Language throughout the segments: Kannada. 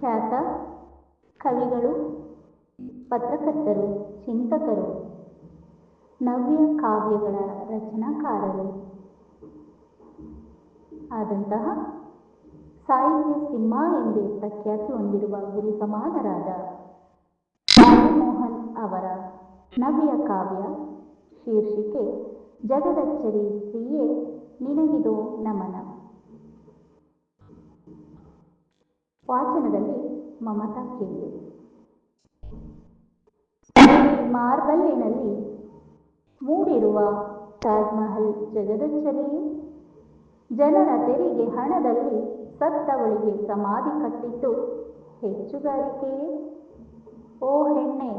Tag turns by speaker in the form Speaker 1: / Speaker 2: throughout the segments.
Speaker 1: ಖ್ಯಾತ ಕವಿಗಳು, ಪತ್ರಕರ್ತರು, ಚಿಂತಕರು, ನವ್ಯ ಕಾವ್ಯಗಳ ರಚನಾಕಾರರು ಆದಂತಹ ಸಾಹಿತ್ಯ ಸಿಂಹ ಎಂದೇ ಪ್ರಖ್ಯಾತಿ ಹೊಂದಿರುವ ಗುರು ಸಮಾನರಾದ ಮೋಹನ್ ಅವರ ನವ್ಯ ಕಾವ್ಯ ಶೀರ್ಷಿಕೆ ಜಗದಚ್ಚರಿ ಸ್ತ್ರೀಯೇ, ನಿನಗಿದು ನಮನ. ವಾಚನದಲ್ಲಿ ಮಮತಾ ಕೇಳಿ ಮಾರ್ಬಲ್ಲಿನಲ್ಲಿ ಮೂಡಿರುವ ತಾಜ್ ಮಹಲ್ ಜಗದಚ್ಚರಿಯೇ ಜನರ ತೆರಿಗೆ ಹಣದಲ್ಲಿ ಸತ್ತವಳಿಗೆ ಸಮಾಧಿ ಕಟ್ಟಿದ್ದು ಹೆಚ್ಚುಗಾರಿಕೆಯೇ? ಓ ಹೆಣ್ಣೆ,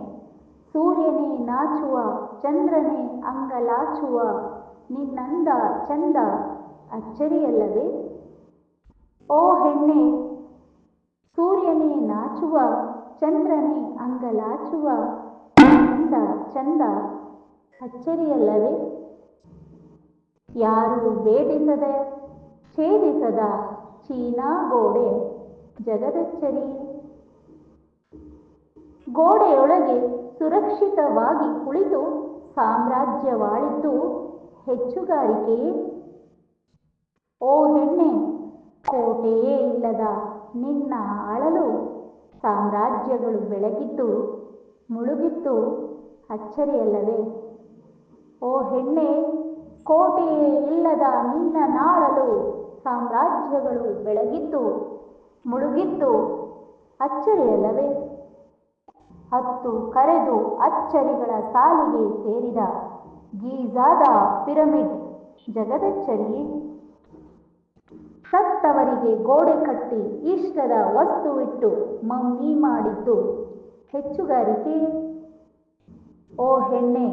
Speaker 1: ಸೂರ್ಯನೇ ನಾಚುವ, ಚಂದ್ರನೇ ಅಂಗಲಾಚುವ, ನಿನ್ನಂದ ಚಂದ ಅಚ್ಚರಿಯಲ್ಲವೇ? ಓ ಹೆಣ್ಣೆ ನಾಚುವ ಚಂದ್ರನೇ ಅಂಗಲಾಚುವ ಚಂದ ಚಂದ ಅಚ್ಚರಿಯಲ್ಲವೇ? ಯಾರು ಬೇಡಿಸದೆ, ಛೇದಿಸದ ಚೀನಾ ಗೋಡೆ ಜಗದಚ್ಚರಿ. ಗೋಡೆಯೊಳಗೆ ಸುರಕ್ಷಿತವಾಗಿ ಕುಳಿತು ಸಾಮ್ರಾಜ್ಯವಾಳಿದ್ದು ಹೆಚ್ಚುಗಾರಿಕೆ. ಓ ಹೆಣ್ಣೆ, ಕೋಟೆಯೇ ಇಲ್ಲದ ನಿನ್ನ ಆಳಲು ಸಾಮ್ರಾಜ್ಯಗಳು ಬೆಳಗಿತ್ತು, ಮುಳುಗಿತ್ತು, ಅಚ್ಚರಿಯಲ್ಲವೇ? ಓ ಹೆಣ್ಣೆ, ಕೋಟೆಯೇ ಇಲ್ಲದ ನಿನ್ನ ನಾಳಲು ಸಾಮ್ರಾಜ್ಯಗಳು ಬೆಳಗಿತ್ತು, ಮುಳುಗಿತ್ತು, ಅಚ್ಚರಿಯಲ್ಲವೇ? ಹತ್ತು ಕರೆದು ಅಚ್ಚರಿಗಳ ಸಾಲಿಗೆ ಸೇರಿದ ಗೀಜಾದ ಪಿರಮಿಡ್ ಜಗದಚ್ಚರಿಯೇ ಸತ್ತವರಿಗೆ ಗೋಡೆ ಕಟ್ಟಿ ಇಷ್ಟದ ವಸ್ತುವಿಟ್ಟು ಮಮ್ಮಿ ಮಾಡಿದ್ದು. ಹೆಚ್ಚುಗಾರಿಕೆ. ಓ ಹೆಣ್ಣೆ,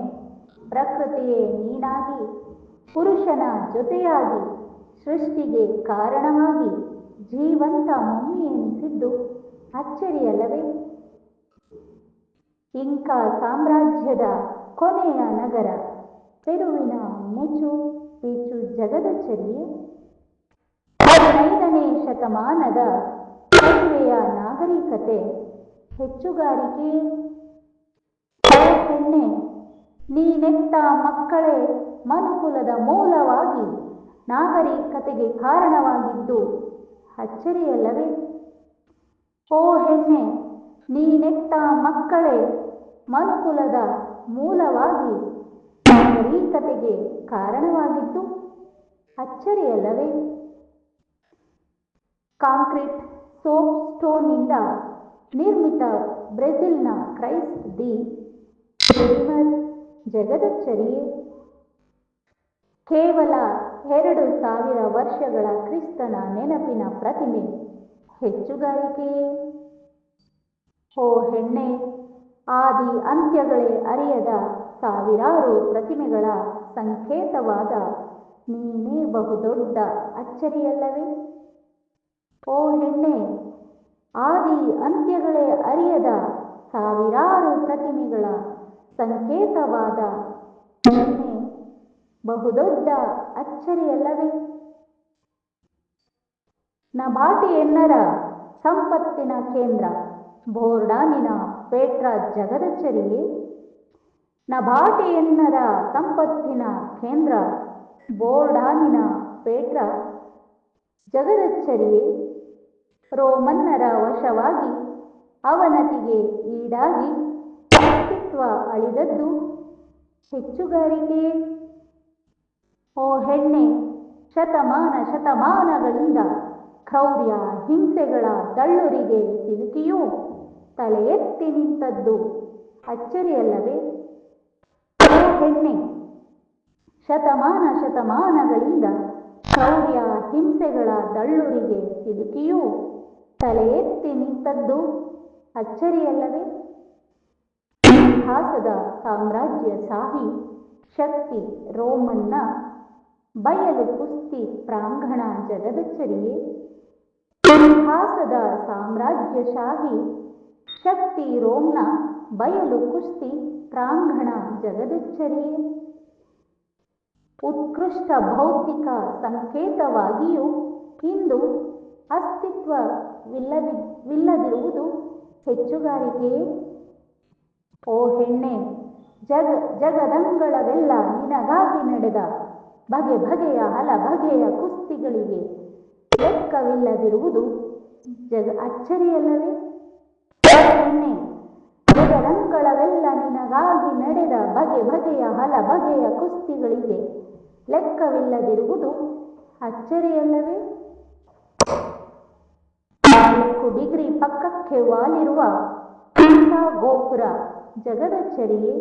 Speaker 1: ಪ್ರಕೃತಿಯೇ ನೀನಾಗಿ, ಪುರುಷನ ಜೊತೆಯಾಗಿ, ಸೃಷ್ಟಿಗೆ ಕಾರಣವಾಗಿ ಜೀವಂತ ಮಮ್ಮಿ ಎನಿಸಿದ್ದು. ಅಚ್ಚರಿಯಲ್ಲವೇ? ಇಂಕಾ ಸಾಮ್ರಾಜ್ಯದ ಕೊನೆಯ ನಗರ, ಪೆರುವಿನ ಮುಚು ಪೀಚು ಜಗದಚ್ಚರಿಯೇ? ಹದಿನೈದನೇ ಶತಮಾನದ ಕಣಿವೆಯ ನಾಗರಿಕತೆ ಹೆಚ್ಚುಗಾರಿಕೆ. ಹೆಣ್ಣೆ ನೀನೆತ್ತ ಮಕ್ಕಳೇ, ಮನುಕುಲದ ಮೂಲವಾಗಿ ನಾಗರಿಕತೆಗೆ ಕಾರಣವಾಗಿದ್ದು ಅಚ್ಚರಿಯಲ್ಲವೇ? ಓ ಹೆಣ್ಣೆ, ನೀನೆತ್ತ ಮಕ್ಕಳೇ, ಮನುಕುಲದ ಮೂಲವಾಗಿ ನಾಗರಿಕತೆಗೆ ಕಾರಣವಾಗಿದ್ದು ಅಚ್ಚರಿಯಲ್ಲವೇ? ಕಾಂಕ್ರೀಟ್ ಸೋಪ್ ಸ್ಟೋನ್ನಿಂದ ನಿರ್ಮಿತ ಬ್ರೆಜಿಲ್ನ ಕ್ರೈಸ್ಟ್ ದಿ ರಿಡಿಮರ್ ಜಗದಚ್ಚರಿಯೇ ಕೇವಲ ಎರಡು ಸಾವಿರ ವರ್ಷಗಳ ಕ್ರಿಸ್ತನ ನೆನಪಿನ ಪ್ರತಿಮೆ ಹೆಚ್ಚುಗಾರಿಕೆಯೇ ಓ ಹೆಣ್ಣೆ, ಆದಿ ಅಂತ್ಯಗಳೇ ಅರಿಯದ ಸಾವಿರಾರು ಪ್ರತಿಮೆಗಳ ಸಂಕೇತವಾದ ನೀನೇ ಬಹುದೊಡ್ಡ ಅಚ್ಚರಿಯಲ್ಲವೇ. ಓ ಹೆಣ್ಣೆ, ಆದಿ ಅಂತ್ಯಗಳೇ ಅರಿಯದ ಸಾವಿರಾರು ಪ್ರತಿಮೆಗಳ ಸಂಕೇತವಾದ ಹೆಣ್ಣೆ, ಬಹುದೊಡ್ಡ ಅಚ್ಚರಿಯಲ್ಲವೇ? ನಭಾಟಿಯನ್ನರ ಸಂಪತ್ತಿನ ಕೇಂದ್ರ, ಬೋರ್ಡಾನಿನ ಪೇಟ್ರ ಜಗದಚ್ಚರಿ ನಭಾಟಿಯನ್ನರ ಸಂಪತ್ತಿನ ಕೇಂದ್ರ, ಬೋರ್ಡಾನಿನ ಪೇಟ್ರ ಜಗದಚ್ಚರಿಯೇ ರೋಮನ್ನರ ವಶವಾಗಿ ಅವನತಿಗೆ ಈಡಾಗಿ ಅಸ್ತಿತ್ವ ಅಳಿದದ್ದು ಹೆಚ್ಚುಗಾರಿಕೆ. ಓ ಹೆಣ್ಣೆ, ಶತಮಾನ ಶತಮಾನಗಳಿಂದ ಕ್ರೌರ್ಯ ಹಿಂಸೆಗಳ ತಳ್ಳುರಿಗೆ ಸಿಲುಕಿಯೂ ತಲೆ ಎತ್ತಿ ನಿಂತದ್ದು. ಅಚ್ಚರಿಯಲ್ಲವೇ? ಓ ಹೆಣ್ಣೆ, ಶತಮಾನ ಶತಮಾನಗಳಿಂದ ಕ್ರೌರ್ಯ ಹಿಂಸೆಗಳ ತಳ್ಳುರಿಗೆ ಸಿಲುಕಿಯೂ ತಲೆ ಎತ್ತಿ ನಿಂತದ್ದು ಅಚ್ಚರಿಯಲ್ಲವೇ? ಇತಿಹಾಸದ ಸಾಮ್ರಾಜ್ಯ ಶಾಹಿ ಶಕ್ತಿ ರೋಮನ್ನ ಬಯಲು ಕುಸ್ತಿ ಪ್ರಾಂಗಣ ಜಗದಚ್ಚರಿಯೇ? ಇತಿಹಾಸದ ಸಾಮ್ರಾಜ್ಯಶಾಹಿ ಶಕ್ತಿ ರೋಮ್ನ ಬಯಲು ಕುಸ್ತಿ ಪ್ರಾಂಗಣ ಜಗದಚ್ಚರಿಯೇ? ಉತ್ಕೃಷ್ಟ ಭೌತಿಕ ಸಂಕೇತವಾಗಿಯೂ ಇಂದು ಅಸ್ತಿತ್ವವಿಲ್ಲದಿ, ವಿಲ್ಲದಿರುವುದು ಹೆಚ್ಚುಗಾರಿಕೆಯೇ ಓ ಹೆಣ್ಣೆ, ಜಗ, ಜಗದಂಗಳವೆಲ್ಲ ನಿನಗಾಗಿ ನಡೆದ ಬಗೆ ಬಗೆಯ ಹಲ ಬಗೆಯ ಕುಸ್ತಿಗಳಿಗೆ ಲೆಕ್ಕವಿಲ್ಲದಿರುವುದು ಜಗ ಅಚ್ಚರಿಯಲ್ಲವೇ? ಹೆಣ್ಣೆ, ಜಗದಂಗಳವೆಲ್ಲ ನಿನಗಾಗಿ ನಡೆದ ಬಗೆ ಬಗೆಯ ಹಲ ಬಗೆಯ ಕುಸ್ತಿಗಳಿಗೆ ಲೆಕ್ಕವಿಲ್ಲದಿರುವುದು ಅಚ್ಚರಿಯಲ್ಲವೇ? ವಾಲಿರುವ ಪೀಸಾ ಗೋಪುರ ಜಗದಚ್ಚರಿಯೇ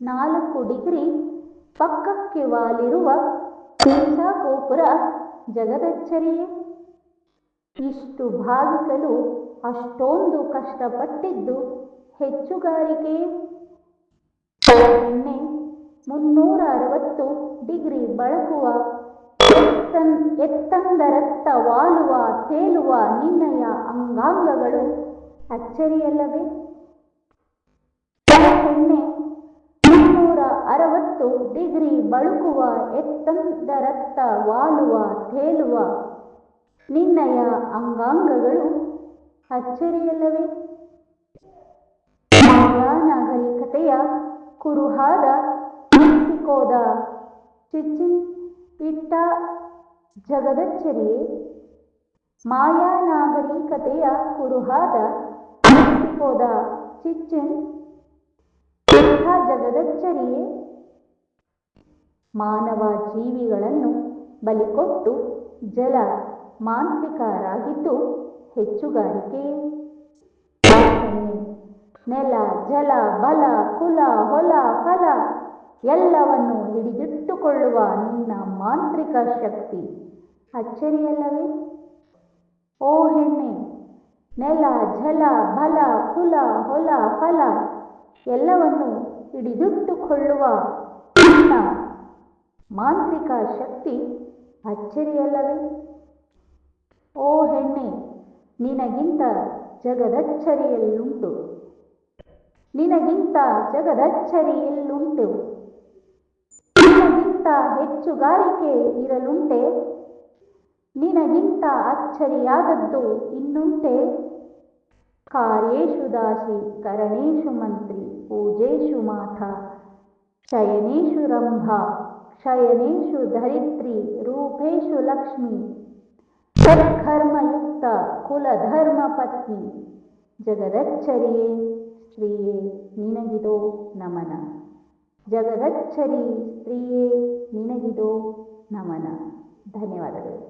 Speaker 1: ನಾಲ್ಕು ಡಿಗ್ರಿ ಪಕ್ಕಕ್ಕೆ ವಾಲಿರುವ ಗೋಪುರ ಜಗದಚ್ಚರಿಯೇ ಇಷ್ಟು ಭಾಗಿಸಲು ಅಷ್ಟೊಂದು ಕಷ್ಟಪಟ್ಟಿದ್ದು ಹೆಚ್ಚುಗಾರಿಕೆ. ಎಣ್ಣೆ ಮುನ್ನೂರ ಅರವತ್ತು ಡಿಗ್ರಿ ಬಳಕುವ ಎತ್ತನ್, ಎತ್ತಂದರತ್ತ ವಾಲುವ, ತೇಲುವ ನಿನ್ನಯ ಅಂಗಾಂಗಗಳು ಅಚ್ಚರಿಯಲ್ಲವೇ? ಹೆಣ್ಣೆ ಮುನ್ನೂರ ಅರವತ್ತು ಡಿಗ್ರಿ ಬಳುಕುವ, ಎತ್ತಂದರತ್ತ ವಾಲುವ, ತೇಲುವ ನಿನ್ನಯ ಅಂಗಾಂಗಗಳು ಅಚ್ಚರಿಯಲ್ಲವೇ? ನಾಗರಿಕತೆಯ ಕುರುಹಾದ ಮೆಕ್ಸಿಕೋದ ಚಿಚಿ ಇಟ್ಟ ಜಗದಚ್ಚರಿಯೇ ಮಾಯಾ ನಾಗರಿಕತೆಯ ಕುರುಹಾದ ಮೆಕ್ಸಿಕೋದ ಚಿಚಿನ್ ಇಂಥ ಜಗದಚ್ಚರಿಯೇ ಮಾನವ ಜೀವಿಗಳನ್ನು ಬಲಿಕೊಟ್ಟು ಜಲ ಮಾಂತ್ರಿಕರಾಗಿದ್ದು ಹೆಚ್ಚುಗಾರಿಕೆ. ನೆಲ, ಜಲ, ಬಲ, ಕುಲ, ಹೊಲ, ಫಲ ಎಲ್ಲವನ್ನು ಹಿಡಿದಿಟ್ಟುಕೊಳ್ಳುವ ನಿನ್ನ ಮಾಂತ್ರಿಕ ಶಕ್ತಿ. ಅಚ್ಚರಿಯಲ್ಲವೇ? ಓ ಹೆಣ್ಣೆ, ನೆಲ ಜಲ ಬಲ, ಕುಲ, ಹೊಲ, ಫಲ ಎಲ್ಲವನ್ನು ಹಿಡಿದಿಟ್ಟುಕೊಳ್ಳುವ ಮಾಂತ್ರಿಕ ಶಕ್ತಿ ಅಚ್ಚರಿಯಲ್ಲವೇ? ಓ ಹೆಣ್ಣೆ, ನಿನಗಿಂತ ಜಗದಚ್ಚರಿಯಲ್ಲುಂಟು ನಿನಗಿಂತ ಜಗದಚ್ಚರಿಯಲ್ಲುಂಟು ಹೆಚ್ಚುಗಾರಿಕೆ ಇರಲುಂಟೆ. ನಿನಗಿಂತ ಅಚ್ಚರಿಯಾದದ್ದು ಇನ್ನುಂಟೆ. ಕಾರ್ಯೇಷು ದಾಸಿ, ಕರಣೇಶು ಮಂತ್ರಿ, ಪೂಜೇಶು ಮಾತ ಶಯನೇಶು ರಂಭಾ, ಶಯನೇಶು ಧರಿತ್ರಿ, ರೂಪೇಶು ಲಕ್ಷ್ಮಿ ಸತ್ಕರ್ಮಯುಕ್ತ ಕುಲಧರ್ಮ ಪತ್ನಿ, ಜಗದಚ್ಚರಿಯೇ, ಸ್ತ್ರೀಯೇ, ನಿನಗಿದೋ ನಮನ. ಜಗದಚ್ಚರಿ ಸ್ತ್ರೀಯೇ ನಿನಗಿದೋ ನಮನ ಧನ್ಯವಾದಗಳು